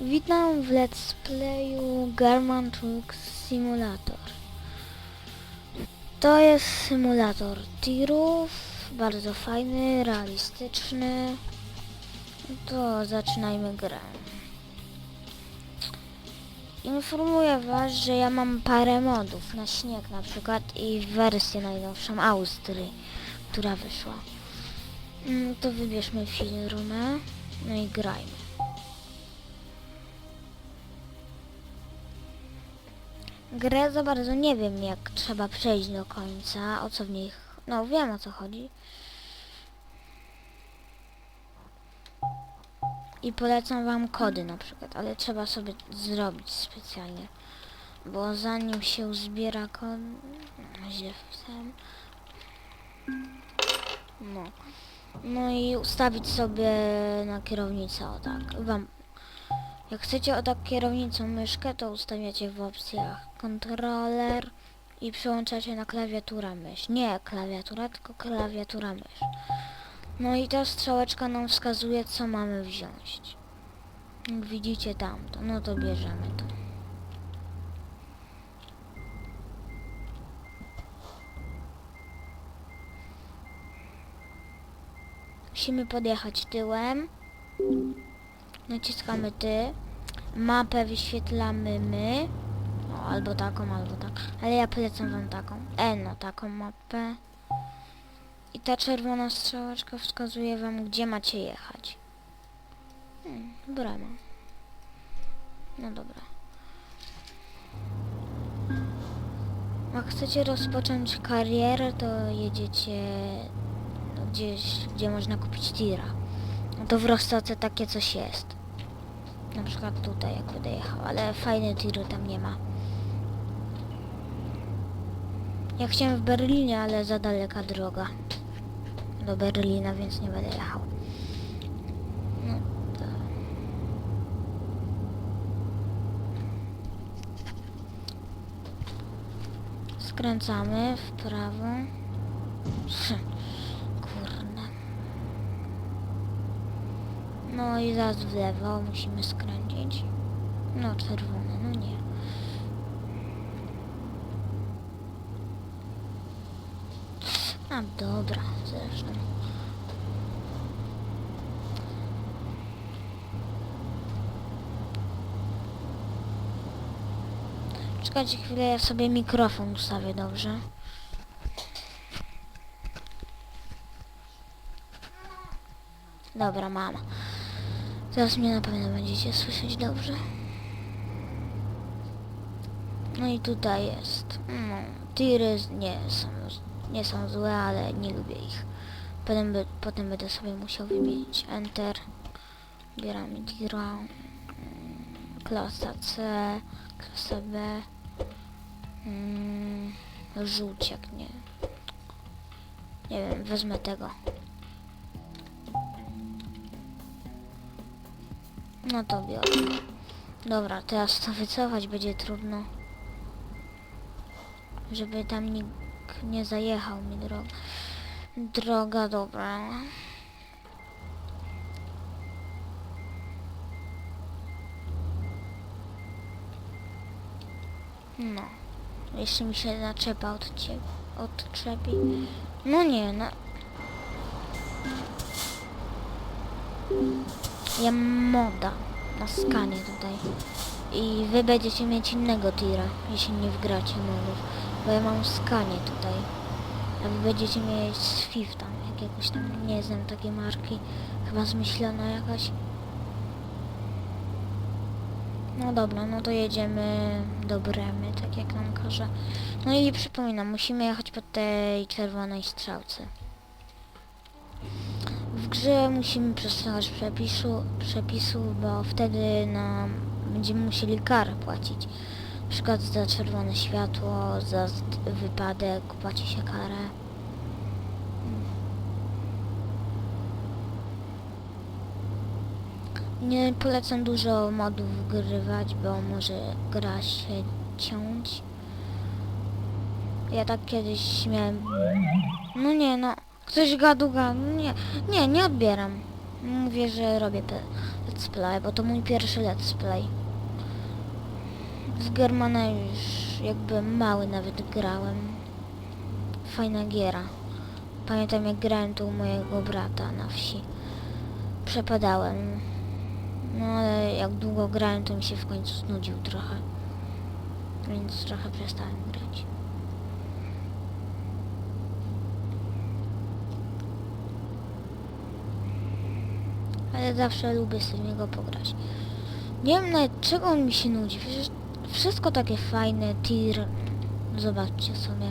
Witam w Let's Playu German Truck Simulator. To jest symulator tirów, bardzo fajny, realistyczny. To zaczynajmy grę. Informuję Was, że ja mam parę modów na śnieg na przykład i wersję najnowszą Austrii, która wyszła. Mm, To wybierzmy firmę, no i grajmy. Grę za bardzo nie wiem jak trzeba przejść do końca, o co w nich... No wiem o co chodzi. I polecam wam kody na przykład, ale trzeba sobie zrobić specjalnie. Bo zanim się zbiera kod... no, Źle wpisałem. No. No i ustawić sobie na kierownicę, o tak. Wam jak chcecie oddać kierownicą myszkę, to ustawiacie w opcjach kontroler i przełączacie na klawiatura mysz. Nie klawiatura, tylko klawiatura mysz. No i ta strzałeczka nam wskazuje, co mamy wziąć. Jak widzicie tamto, no to bierzemy to. Musimy podjechać tyłem. Naciskamy ty. Mapę wyświetlamy my. No, albo taką, albo tak. Ale ja polecam wam taką. E, no, taką mapę. I ta czerwona strzałeczka wskazuje wam, gdzie macie jechać. Hmm, brama. No dobra. Jak chcecie rozpocząć karierę, to jedziecie gdzieś, gdzie można kupić tira. No to w Rostoce takie coś jest. Na przykład tutaj jak będę jechał, ale fajny tiru tam nie ma. Ja chciałem w Berlinie, ale za daleka droga do Berlina, więc nie będę jechał. No to... Skręcamy w prawo. Kurde. No i zaraz w lewo musimy skręcić. No czerwone, no nie. A dobra, zresztą. Czekajcie chwilę, ja sobie mikrofon ustawię dobrze. Dobra, mama. Teraz mnie na pewno będziecie słyszeć dobrze. No i tutaj jest. No, tiry nie są, nie są złe, ale nie lubię ich. Potem, by, potem będę sobie musiał wymienić Enter. Bieramy tira. mm, Klasa C, klasa B. Mm, żółciak, nie. Nie wiem, wezmę tego. No to biorę. Dobra, teraz to wycofać będzie trudno. Żeby tam nikt nie zajechał mi droga. Droga dobra. No. Jeszcze mi się naczepa od ciebie. Odczepi. No nie, no. Ja moda na skanie tutaj. I wy będziecie mieć innego tira, jeśli nie wgracie modów. Bo ja mam skanie tutaj. Wy będziecie mieć Swifta, jakiegoś tam, nie znam takiej marki. Chyba zmyślona jakaś. No dobra, no to jedziemy do Bremy, tak jak nam każe. No i przypominam, musimy jechać po tej czerwonej strzałce. W grze musimy przestrzegać przepisu, przepisów, bo wtedy nam będziemy musieli karę płacić. Przykład za czerwone światło, za wypadek płaci się karę. Nie polecam dużo modów grywać, bo może gra się ciąć. Ja tak kiedyś miałem... No nie no, ktoś gadu gadu, nie, nie, nie odbieram. Mówię, że robię let's play, bo to mój pierwszy let's play. Z Germana już jakby mały nawet grałem. Fajna giera. Pamiętam jak grałem tu u mojego brata na wsi. Przepadałem. No ale jak długo grałem to mi się w końcu znudził trochę. Więc trochę przestałem grać. ale zawsze lubię w niego pograć. Nie wiem nawet czego on mi się nudzi, przecież wszystko takie fajne, tir, zobaczcie sobie,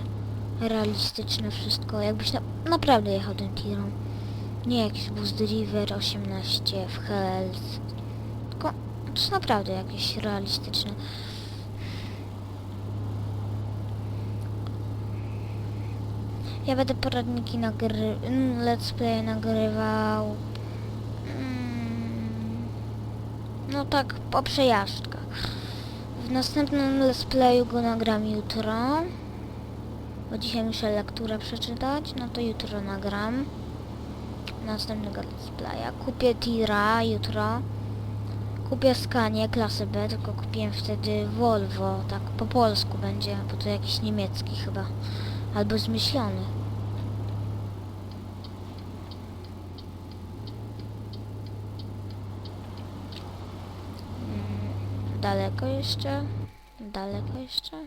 realistyczne wszystko, jakbyś na, naprawdę jechał tym tirem. Nie jakiś Boost River 18 w Hells, tylko to jest naprawdę jakieś realistyczne. Ja będę poradniki nagry... mm, let's play nagrywał Mm, No tak, po przejażdżkach. W następnym let's playu go nagram jutro. Bo dzisiaj muszę lekturę przeczytać, no to jutro nagram. Następnego let's playa. Kupię tira jutro. Kupię Scanię klasy B, tylko kupiłem wtedy Volvo, tak po polsku będzie, bo to jakiś niemiecki chyba. Albo zmyślony. Mm, Daleko jeszcze? Daleko jeszcze?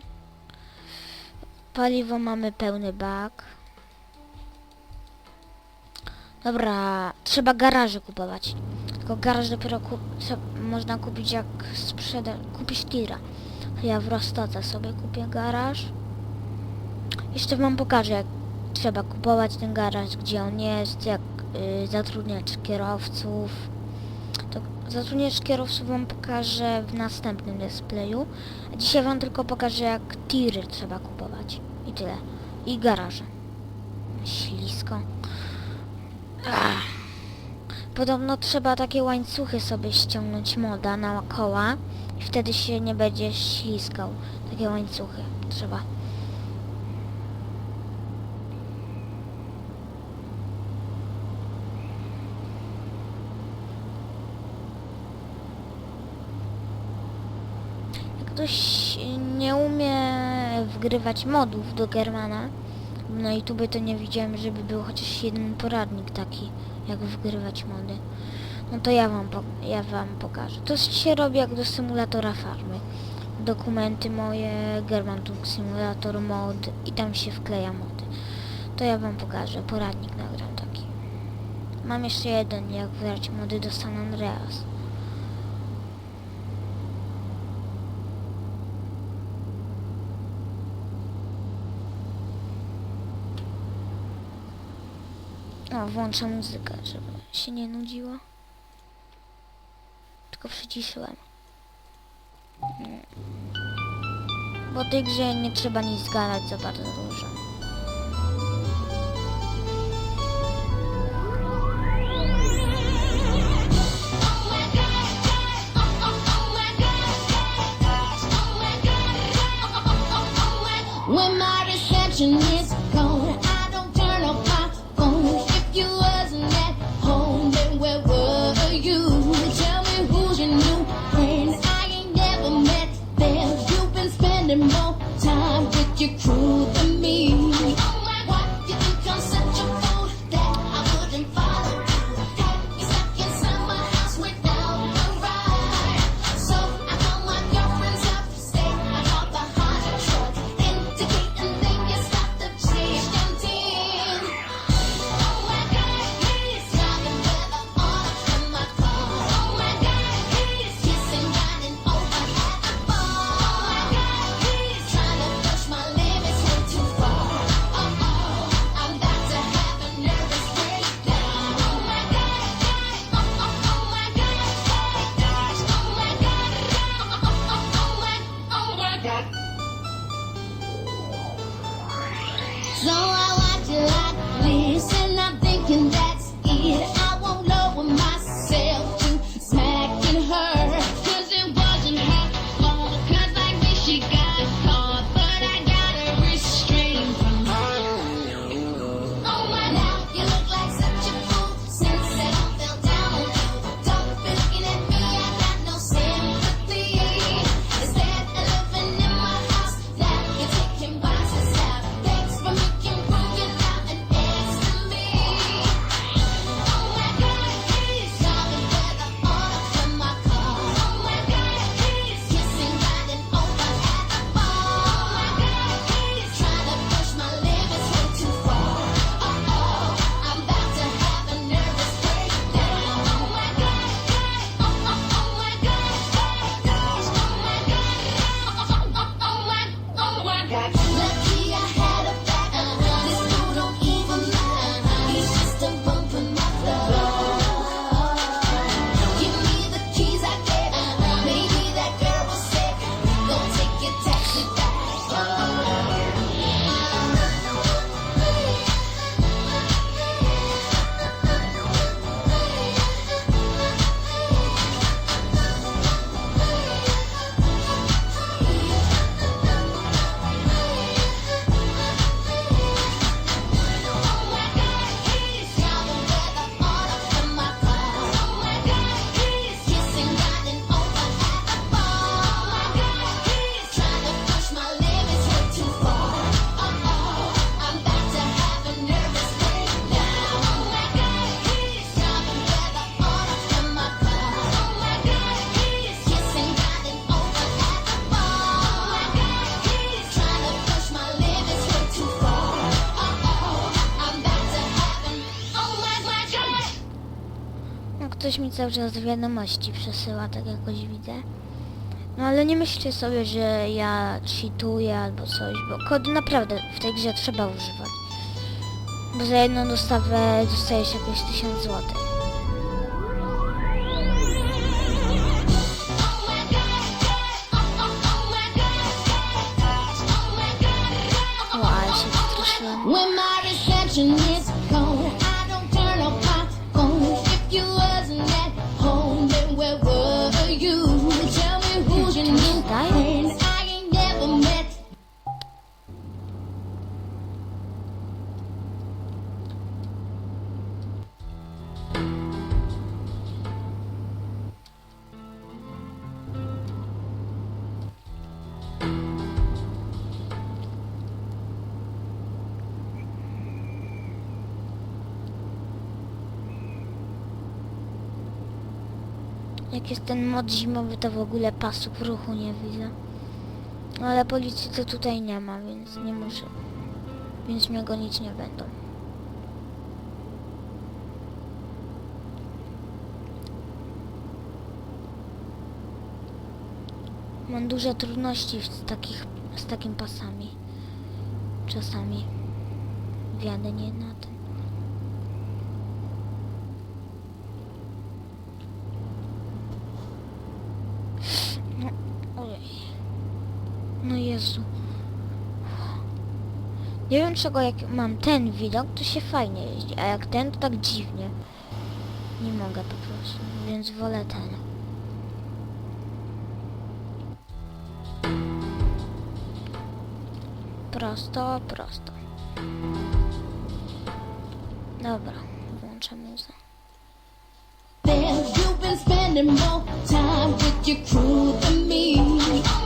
Paliwo mamy pełny bak. Dobra, trzeba garaże kupować. Tylko garaż dopiero ku można kupić jak sprzeda kupisz tira. Ja w Rostoce sobie kupię garaż. Jeszcze wam pokażę jak trzeba kupować ten garaż, gdzie on jest, jak y, zatrudniać kierowców. Zatrudniacz kierowców wam pokażę w następnym displayu. A dzisiaj wam tylko pokażę jak tiry trzeba kupować. I tyle. I garaże. Ślisko. Ach. Podobno trzeba takie łańcuchy sobie ściągnąć moda na koła i wtedy się nie będzie śliskał. Takie łańcuchy trzeba. Jak ktoś nie umie wgrywać modów do Germana, na YouTube to nie widziałem, żeby był chociaż jeden poradnik taki, jak wgrywać mody. No to ja wam, ja wam pokażę. To się robi jak do symulatora farmy. Dokumenty moje, Germantung Simulator mod i tam się wkleja mody. To ja wam pokażę, poradnik nagram taki. Mam jeszcze jeden, jak wgrać mody do San Andreas. O, włączę muzykę, żeby się nie nudziło. Tylko przyciszyłem. Mm. Bo tej grze nie trzeba nic gadać za bardzo dużo. 孤独 cały czas wiadomości przesyła, tak jakoś widzę. No ale nie myślcie sobie, że ja cheatuję albo coś, bo kody naprawdę w tej grze trzeba używać. Bo za jedną dostawę dostajesz jakieś 1000 złotych. Jak jest ten mod zimowy, to w ogóle pasów ruchu nie widzę. No, ale policji to tutaj nie ma, więc nie muszę. Więc mnie gonić nie będą. Mam duże trudności z, takich, z takim pasami. Czasami wjadę nie na to. Nie wiem czego jak mam ten widok, to się fajnie jeździ, a jak ten to tak dziwnie. Nie mogę po prostu, więc wolę ten. Prosto, prosto. Dobra, włączę muzę. Spending more time with your crew than me.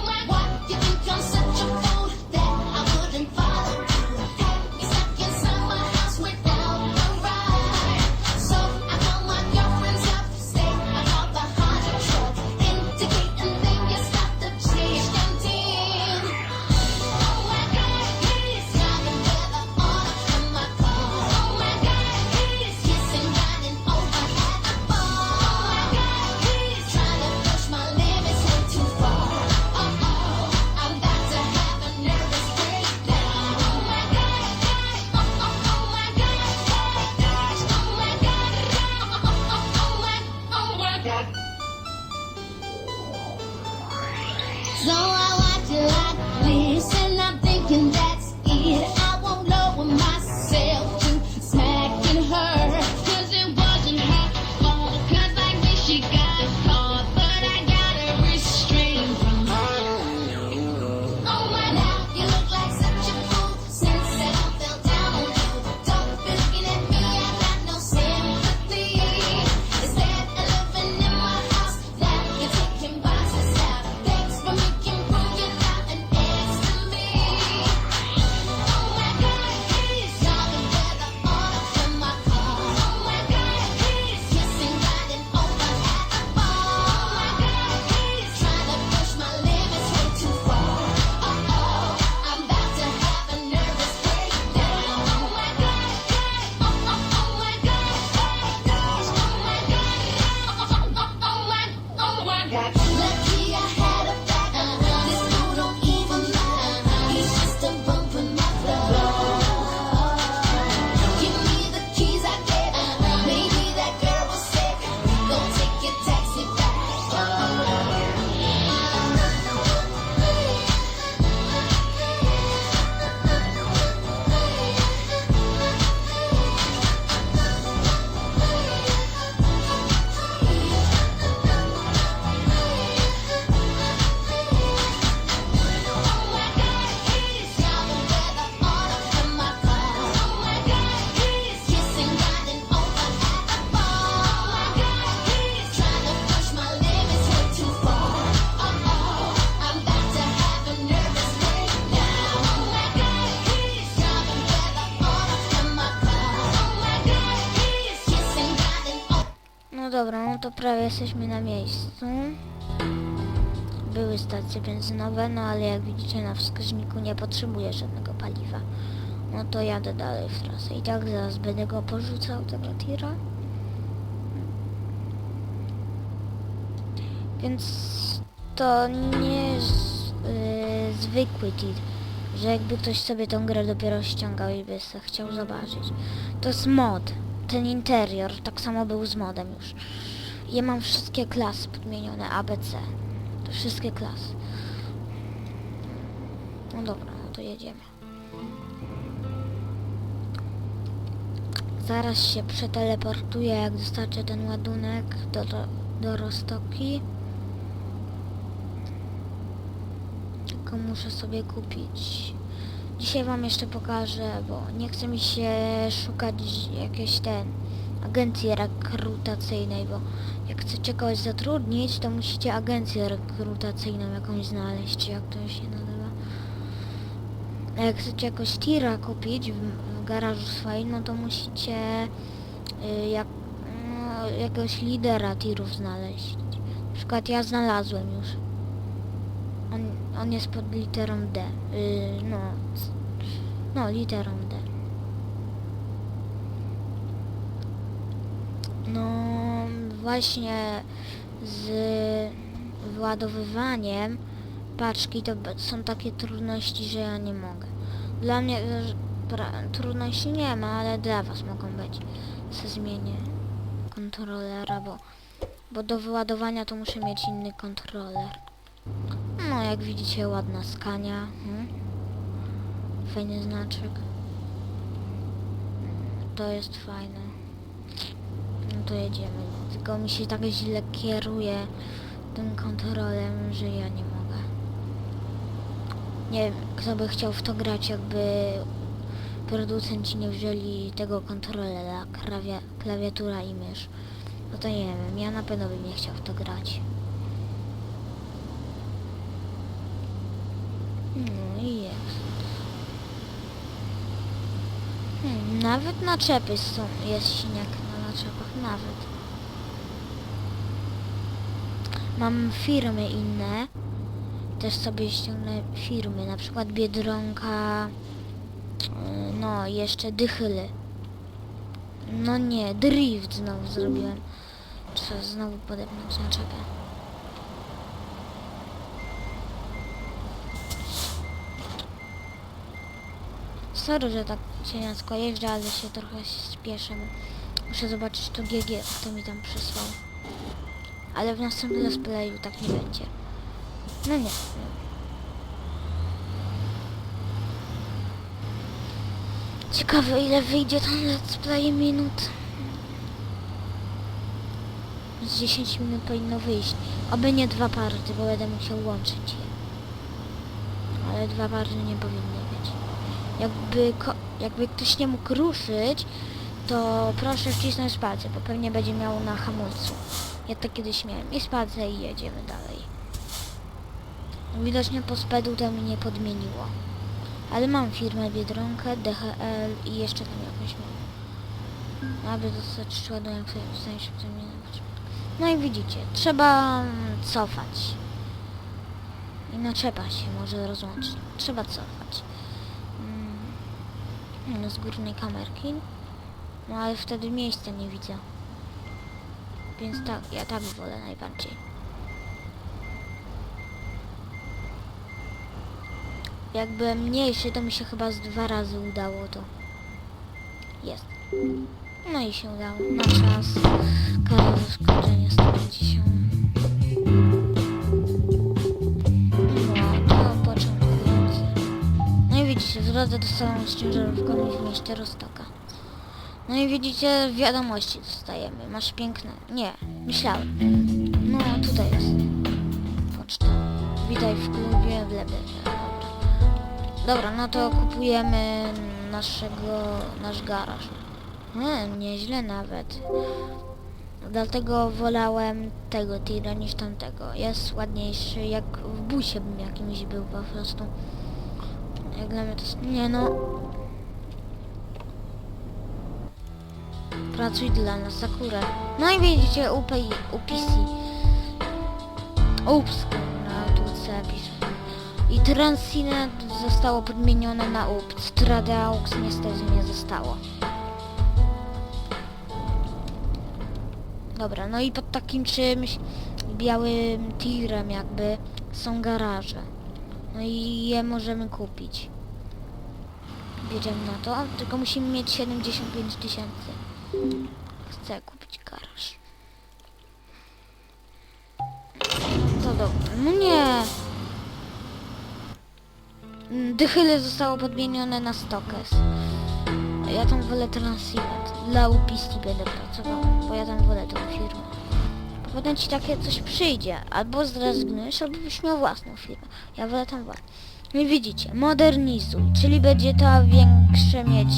dobra, no to prawie jesteśmy na miejscu. Były stacje benzynowe, no ale jak widzicie na wskaźniku nie potrzebuję żadnego paliwa. No to jadę dalej w trasę. I tak zaraz będę go porzucał tego tira. Więc to nie jest yy, zwykły tir, że jakby ktoś sobie tą grę dopiero ściągał i by chciał zobaczyć. To jest mod. Ten interior tak samo był z modem już. Ja mam wszystkie klasy podmienione ABC. To wszystkie klasy. No dobra, no to jedziemy. Zaraz się przeteleportuję, jak dostarczę ten ładunek do, do, do Rostoki. Tylko muszę sobie kupić. Dzisiaj wam jeszcze pokażę, bo nie chce mi się szukać jakiejś ten agencji rekrutacyjnej, bo jak chcecie kogoś zatrudnić, to musicie agencję rekrutacyjną jakąś znaleźć, jak to się nazywa. A jak chcecie jakoś tira kupić w, w garażu swoim, no to musicie y, jak, no, jakiegoś lidera tirów znaleźć. Na przykład ja znalazłem już. On, jest pod literą D. Y, no, no, literą D. No, właśnie z wyładowywaniem paczki to są takie trudności, że ja nie mogę. Dla mnie trudności nie ma, ale dla was mogą być. Se zmienię kontrolera, bo, bo do wyładowania to muszę mieć inny kontroler. No, jak widzicie, ładna skania. Hmm? Fajny znaczek. To jest fajne. No to jedziemy. Tylko mi się tak źle kieruje tym kontrolem, że ja nie mogę. Nie wiem, kto by chciał w to grać, jakby producenci nie wzięli tego kontrolera, klawiatura i mysz. No to nie wiem, ja na pewno bym nie chciał w to grać. No i jest. Hmm, nawet naczepy są, jest śnieg na naczepach, nawet. Mam firmy inne. Też sobie ściągnę firmy, na przykład Biedronka, yy, no jeszcze Dychyly. No nie, Drift znowu zrobiłem. Trzeba znowu podepnąć naczepę. Sorry, że tak cieniacko jeżdżę, ale się trochę spieszę. Muszę zobaczyć to GG, kto mi tam przysłał. Ale w następnym let's playu tak nie będzie. No nie. Ciekawe ile wyjdzie ten let's play minut. Z 10 minut powinno wyjść. Oby nie dwa party, bo będę musiał łączyć je. Ale dwa party nie powinny. Jakby, jakby ktoś nie mógł ruszyć, to proszę wcisnąć palce, bo pewnie będzie miał na hamulcu. Ja to kiedyś miałem. I spadzę i jedziemy dalej. Widocznie po spedu to mi nie podmieniło. Ale mam firmę Biedronkę, DHL i jeszcze tam jakąś mam. Aby dostać ładunek w sensie zamieniać. No i widzicie, trzeba mm, cofać. I naczepa się może rozłączyć. Trzeba cofać. Mm, z górnej kamerki. No ale wtedy miejsca nie widzę. Więc tak, ja tak wolę najbardziej. Jak byłem mniejszy, to mi się chyba z dwa razy udało to. Jest. No i się udało. Na czas. Kara zaskoczenia 150. drodze dostałem z ciężarówką w mieście Rostoka. No i widzicie, wiadomości dostajemy. Masz piękne... Nie, myślałem. No, tutaj jest. Poczta. Witaj w klubie w Leby. Dobra, no to kupujemy naszego... nasz garaż. Hmm, nieźle nawet. Dlatego wolałem tego tira niż tamtego. Jest ładniejszy, jak w busie bym jakimś był po prostu. Jak dla mnie to jest... Nie no, Pracuj dla nas, Sakura. No i widzicie, UP i UPC. Ups, na tu pisze. I Transinet zostało podmienione na UP. Stradaux niestety nie zostało. Dobra, no i pod takim czymś białym tirem jakby są garaże. No i je możemy kupić. Wiedziemy na to, tylko musimy mieć 75 tysięcy. Chcę kupić garaż. To dobrze. No nie! Dychyle zostało podmienione na Stokes. Ja tam wolę Transivat. Dla Upisti będę pracował, bo ja tam wolę tą firmę. Potem ci takie coś przyjdzie, albo zrezygnujesz, albo byś miał własną firmę. Ja wolę tam własną. No i widzicie, modernizuj, czyli będzie to większe mieć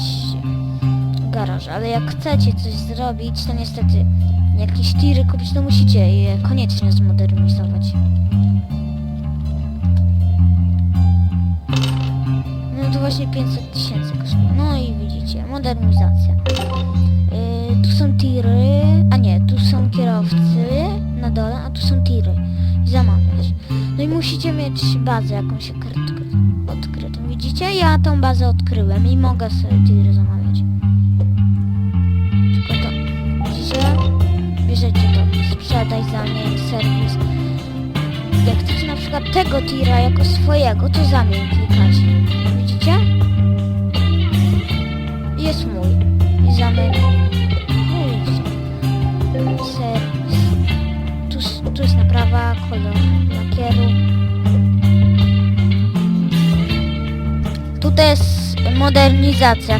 garaż, ale jak chcecie coś zrobić, to niestety jakieś tiry kupić, to musicie je koniecznie zmodernizować. No to właśnie 500 tysięcy kosztuje. No i widzicie, modernizacja. Tiry, a nie, tu są kierowcy na dole, a tu są tiry. I zamawiać. No i musicie mieć bazę jakąś odkry- odkrytą. Widzicie? Ja tą bazę odkryłem i mogę sobie tiry zamawiać. Tylko to, widzicie? Bierzecie to, sprzedaj, zamień, serwis. Jak chcecie na przykład tego tira jako swojego, to zamień klikać.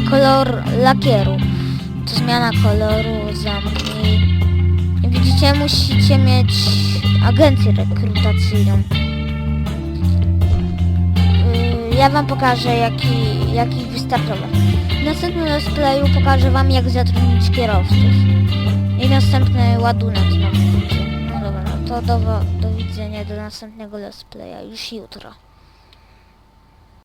Kolor lakieru. To zmiana koloru, zamknij. Widzicie, musicie mieć agencję rekrutacyjną. Yy, Ja wam pokażę jaki, jaki wystartować. W następnym let's playu pokażę wam jak zatrudnić kierowców. I następny ładunek znowu. No dobra, no to do, do widzenia do następnego let's playa już jutro.